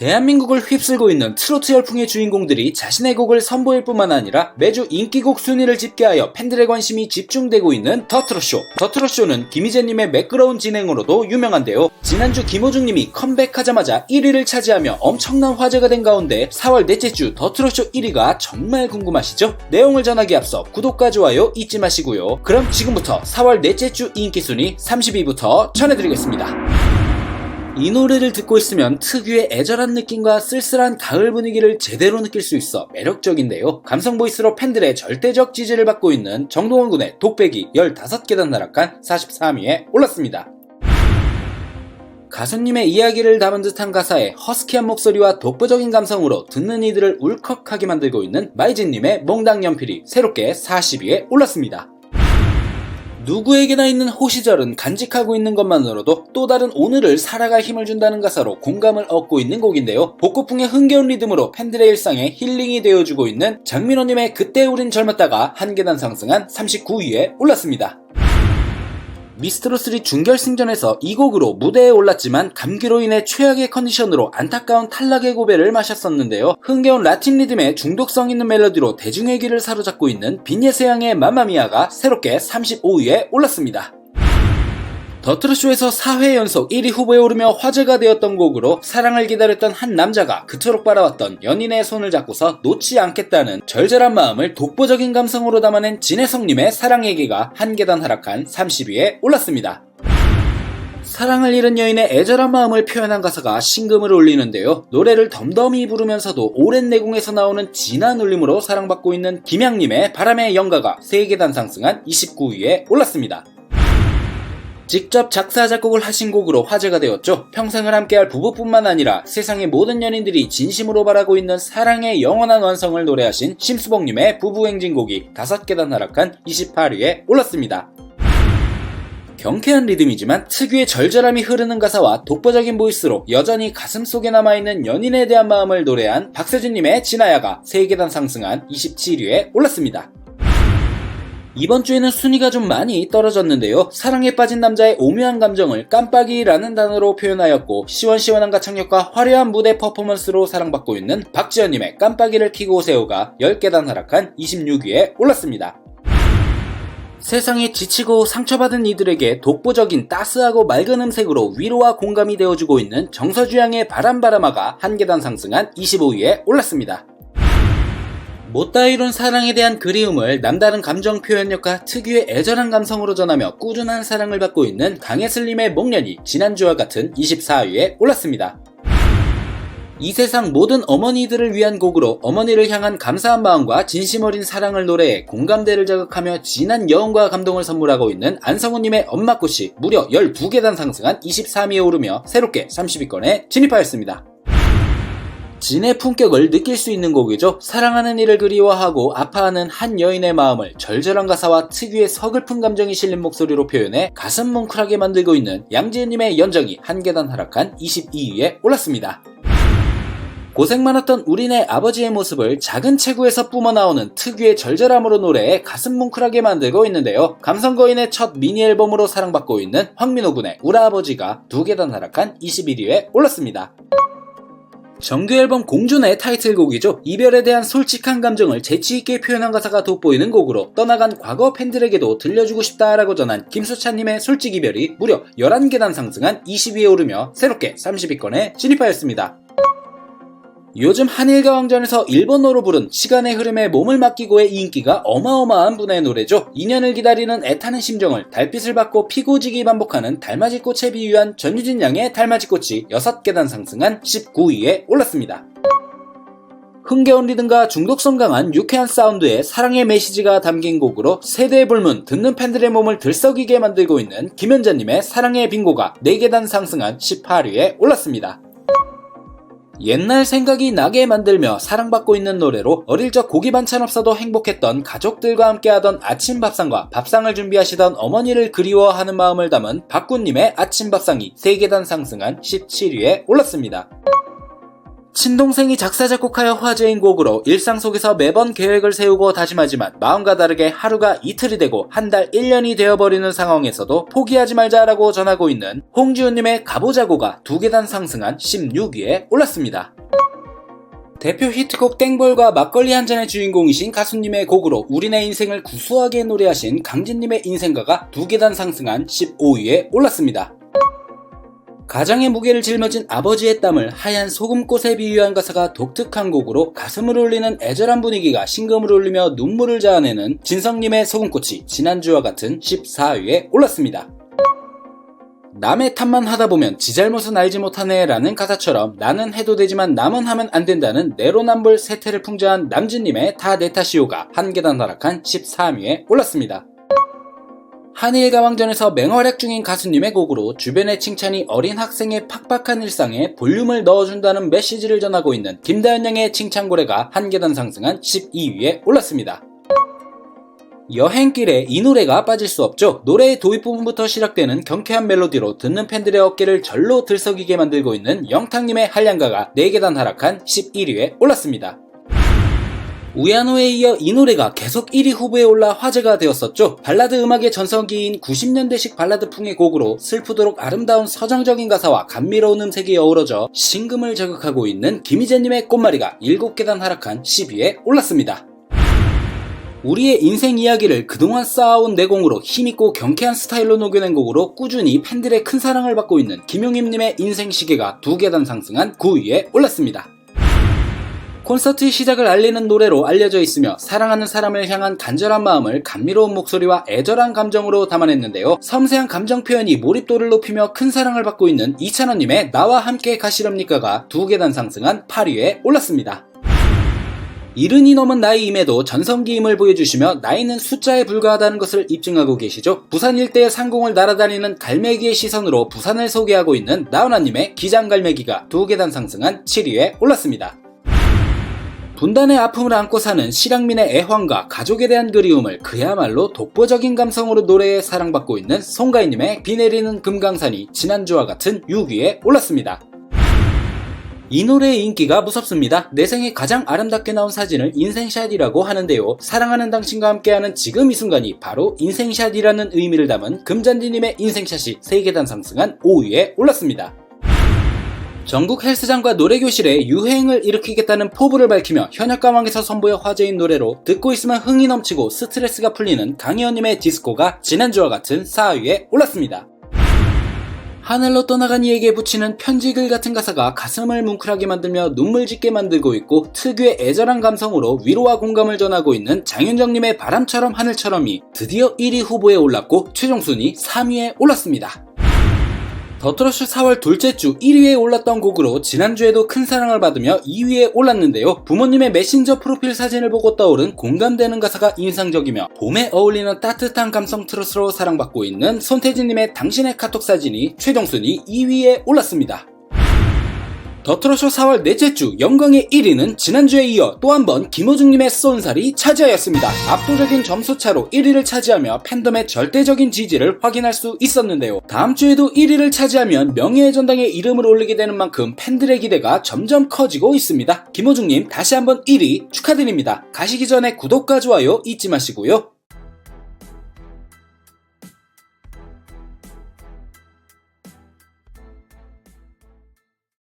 대한민국을 휩쓸고 있는 트로트 열풍의 주인공들이 자신의 곡을 선보일 뿐만 아니라 매주 인기곡 순위를 집계하여 팬들의 관심이 집중되고 있는 더트로쇼. 더트로쇼는 김희재님의 매끄러운 진행으로도 유명한데요. 지난주 김호중님이 컴백하자마자 1위를 차지하며 엄청난 화제가 된 가운데 4월 넷째 주 더트로쇼 1위가 정말 궁금하시죠? 내용을 전하기 앞서 구독과 좋아요 잊지 마시고요. 그럼 지금부터 4월 넷째 주 인기 순위 30위부터 전해드리겠습니다. 이 노래를 듣고 있으면 특유의 애절한 느낌과 쓸쓸한 가을 분위기를 제대로 느낄 수 있어 매력적인데요. 감성 보이스로 팬들의 절대적 지지를 받고 있는 정동원 군의 독배기 15계단 나락간 43위에 올랐습니다. 가수님의 이야기를 담은 듯한 가사에 허스키한 목소리와 독보적인 감성으로 듣는 이들을 울컥하게 만들고 있는 마이진님의 몽당 연필이 새롭게 40위에 올랐습니다. 누구에게나 있는 호시절은 간직하고 있는 것만으로도 또 다른 오늘을 살아갈 힘을 준다는 가사로 공감을 얻고 있는 곡인데요. 복고풍의 흥겨운 리듬으로 팬들의 일상에 힐링이 되어주고 있는 장민호님의 그때 우린 젊었다가 한 계단 상승한 39위에 올랐습니다. 미스트로3 준결승전에서 이 곡으로 무대에 올랐지만 감기로 인해 최악의 컨디션으로 안타까운 탈락의 고배를 마셨었는데요. 흥겨운 라틴 리듬의 중독성 있는 멜로디로 대중의 귀를 사로잡고 있는 빈예세 양의 맘마미아가 새롭게 35위에 올랐습니다. 더트루쇼에서 4회 연속 1위 후보에 오르며 화제가 되었던 곡으로 사랑을 기다렸던 한 남자가 그토록 바라왔던 연인의 손을 잡고서 놓지 않겠다는 절절한 마음을 독보적인 감성으로 담아낸 진혜성님의 사랑 얘기가 한 계단 하락한 30위에 올랐습니다. 사랑을 잃은 여인의 애절한 마음을 표현한 가사가 신금을 울리는데요. 노래를 덤덤히 부르면서도 오랜 내공에서 나오는 진한 울림으로 사랑받고 있는 김양님의 바람의 영가가 3계단 상승한 29위에 올랐습니다. 직접 작사 작곡을 하신 곡으로 화제가 되었죠. 평생을 함께할 부부뿐만 아니라 세상의 모든 연인들이 진심으로 바라고 있는 사랑의 영원한 완성을 노래하신 심수봉님의 부부 행진곡이 5계단 하락한 28위에 올랐습니다. 경쾌한 리듬이지만 특유의 절절함이 흐르는 가사와 독보적인 보이스로 여전히 가슴 속에 남아있는 연인에 대한 마음을 노래한 박세준님의 진아야가 3계단 상승한 27위에 올랐습니다. 이번 주에는 순위가 좀 많이 떨어졌는데요. 사랑에 빠진 남자의 오묘한 감정을 깜빡이라는 단어로 표현하였고 시원시원한 가창력과 화려한 무대 퍼포먼스로 사랑받고 있는 박지현님의 깜빡이를 키고 오세요가 10계단 하락한 26위에 올랐습니다. 세상에 지치고 상처받은 이들에게 독보적인 따스하고 맑은 음색으로 위로와 공감이 되어주고 있는 정서주양의 바람바람아가 한 계단 상승한 25위에 올랐습니다. 못다 이룬 사랑에 대한 그리움을 남다른 감정 표현력과 특유의 애절한 감성으로 전하며 꾸준한 사랑을 받고 있는 강혜슬님의 목련이 지난주와 같은 24위에 올랐습니다. 이 세상 모든 어머니들을 위한 곡으로 어머니를 향한 감사한 마음과 진심 어린 사랑을 노래해 공감대를 자극하며 진한 여운과 감동을 선물하고 있는 안성우님의 엄마꽃이 무려 12계단 상승한 23위에 오르며 새롭게 30위권에 진입하였습니다. 진의 품격을 느낄 수 있는 곡이죠. 사랑하는 이를 그리워하고 아파하는 한 여인의 마음을 절절한 가사와 특유의 서글픈 감정이 실린 목소리로 표현해 가슴 뭉클하게 만들고 있는 양지은님의 연정이 한 계단 하락한 22위에 올랐습니다. 고생 많았던 우리네 아버지의 모습을 작은 체구에서 뿜어나오는 특유의 절절함으로 노래해 가슴 뭉클하게 만들고 있는데요. 감성 거인의 첫 미니 앨범으로 사랑받고 있는 황민호 군의 우라아버지가 두 계단 하락한 21위에 올랐습니다. 정규 앨범 공준의 타이틀곡이죠. 이별에 대한 솔직한 감정을 재치있게 표현한 가사가 돋보이는 곡으로 떠나간 과거 팬들에게도 들려주고 싶다라고 전한 김수찬님의 솔직 이별이 무려 11계단 상승한 20위에 오르며 새롭게 30위권에 진입하였습니다. 요즘 한일과 왕전에서 일본어로 부른 시간의 흐름에 몸을 맡기고의 인기가 어마어마한 분의 노래죠. 2년을 기다리는 애타는 심정을 달빛을 받고 피고지기 반복하는 달맞이꽃에 비유한 전유진 양의 달맞이꽃이 6계단 상승한 19위에 올랐습니다. 흥겨운 리듬과 중독성 강한 유쾌한 사운드에 사랑의 메시지가 담긴 곡으로 세대의 불문, 듣는 팬들의 몸을 들썩이게 만들고 있는 김현자님의 사랑의 빙고가 4계단 상승한 18위에 올랐습니다. 옛날 생각이 나게 만들며 사랑받고 있는 노래로 어릴 적 고기 반찬 없어도 행복했던 가족들과 함께하던 아침 밥상과 밥상을 준비하시던 어머니를 그리워하는 마음을 담은 박군님의 아침 밥상이 3계단 상승한 17위에 올랐습니다. 친동생이 작사 작곡하여 화제인 곡으로 일상 속에서 매번 계획을 세우고 다짐하지만 마음과 다르게 하루가 이틀이 되고 한 달 1년이 되어버리는 상황에서도 포기하지 말자라고 전하고 있는 홍지훈님의 가보자고가 두 계단 상승한 16위에 올랐습니다. 대표 히트곡 땡벌과 막걸리 한 잔의 주인공이신 가수님의 곡으로 우리네 인생을 구수하게 노래하신 강진님의 인생가가 두 계단 상승한 15위에 올랐습니다. 가장의 무게를 짊어진 아버지의 땀을 하얀 소금꽃에 비유한 가사가 독특한 곡으로 가슴을 울리는 애절한 분위기가 심금을 울리며 눈물을 자아내는 진성님의 소금꽃이 지난주와 같은 14위에 올랐습니다. 남의 탓만 하다 보면 지 잘못은 알지 못하네 라는 가사처럼 나는 해도 되지만 남은 하면 안 된다는 내로남불 세태를 풍자한 남진님의 다 내 탓이오가 한 계단 하락한 13위에 올랐습니다. 한일 가왕전에서 맹활약 중인 가수님의 곡으로 주변의 칭찬이 어린 학생의 팍팍한 일상에 볼륨을 넣어준다는 메시지를 전하고 있는 김다현 양의 칭찬고래가 한 계단 상승한 12위에 올랐습니다. 여행길에 이 노래가 빠질 수 없죠. 노래의 도입 부분부터 시작되는 경쾌한 멜로디로 듣는 팬들의 어깨를 절로 들썩이게 만들고 있는 영탁님의 한량가가 4계단 하락한 11위에 올랐습니다. 우야노에 이어 이 노래가 계속 1위 후보에 올라 화제가 되었었죠. 발라드 음악의 전성기인 90년대식 발라드풍의 곡으로 슬프도록 아름다운 서정적인 가사와 감미로운 음색이 어우러져 신금을 자극하고 있는 김희재님의 꽃마리가 7계단 하락한 10위에 올랐습니다. 우리의 인생 이야기를 그동안 쌓아온 내공으로 힘있고 경쾌한 스타일로 녹여낸 곡으로 꾸준히 팬들의 큰 사랑을 받고 있는 김용임님의 인생 시계가 두 계단 상승한 9위에 올랐습니다. 콘서트 시작을 알리는 노래로 알려져 있으며 사랑하는 사람을 향한 간절한 마음을 감미로운 목소리와 애절한 감정으로 담아냈는데요. 섬세한 감정 표현이 몰입도를 높이며 큰 사랑을 받고 있는 이찬원님의 나와 함께 가시렵니까가 두 계단 상승한 8위에 올랐습니다. 이른이 넘은 나이임에도 전성기임을 보여주시며 나이는 숫자에 불과하다는 것을 입증하고 계시죠. 부산 일대의 상공을 날아다니는 갈매기의 시선으로 부산을 소개하고 있는 나훈아님의 기장갈매기가 두 계단 상승한 7위에 올랐습니다. 분단의 아픔을 안고 사는 실향민의 애환과 가족에 대한 그리움을 그야말로 독보적인 감성으로 노래에 사랑받고 있는 송가인님의 비 내리는 금강산이 지난주와 같은 6위에 올랐습니다. 이 노래의 인기가 무섭습니다. 내 생에 가장 아름답게 나온 사진을 인생샷이라고 하는데요. 사랑하는 당신과 함께하는 지금 이 순간이 바로 인생샷이라는 의미를 담은 금잔디님의 인생샷이 3계단 상승한 5위에 올랐습니다. 전국 헬스장과 노래교실에 유행을 일으키겠다는 포부를 밝히며 현역 가왕에서 선보여 화제인 노래로 듣고 있으면 흥이 넘치고 스트레스가 풀리는 강희원님의 디스코가 지난주와 같은 4위에 올랐습니다. 하늘로 떠나간 이에게 붙이는 편지글 같은 가사가 가슴을 뭉클하게 만들며 눈물 짓게 만들고 있고 특유의 애절한 감성으로 위로와 공감을 전하고 있는 장윤정님의 바람처럼 하늘처럼이 드디어 1위 후보에 올랐고 최종 순위 3위에 올랐습니다. 더트러쉬 4월 둘째 주 1위에 올랐던 곡으로 지난주에도 큰 사랑을 받으며 2위에 올랐는데요. 부모님의 메신저 프로필 사진을 보고 떠오른 공감되는 가사가 인상적이며 봄에 어울리는 따뜻한 감성 트로트로 사랑받고 있는 손태진님의 당신의 카톡 사진이 최종 순위 2위에 올랐습니다. 더트로쇼 4월 넷째 주 영광의 1위는 지난주에 이어 또 한 번 김호중님의 쏜살이 차지하였습니다. 압도적인 점수차로 1위를 차지하며 팬덤의 절대적인 지지를 확인할 수 있었는데요. 다음 주에도 1위를 차지하면 명예의 전당에 이름을 올리게 되는 만큼 팬들의 기대가 점점 커지고 있습니다. 김호중님 다시 한번 1위 축하드립니다. 가시기 전에 구독과 좋아요 잊지 마시고요.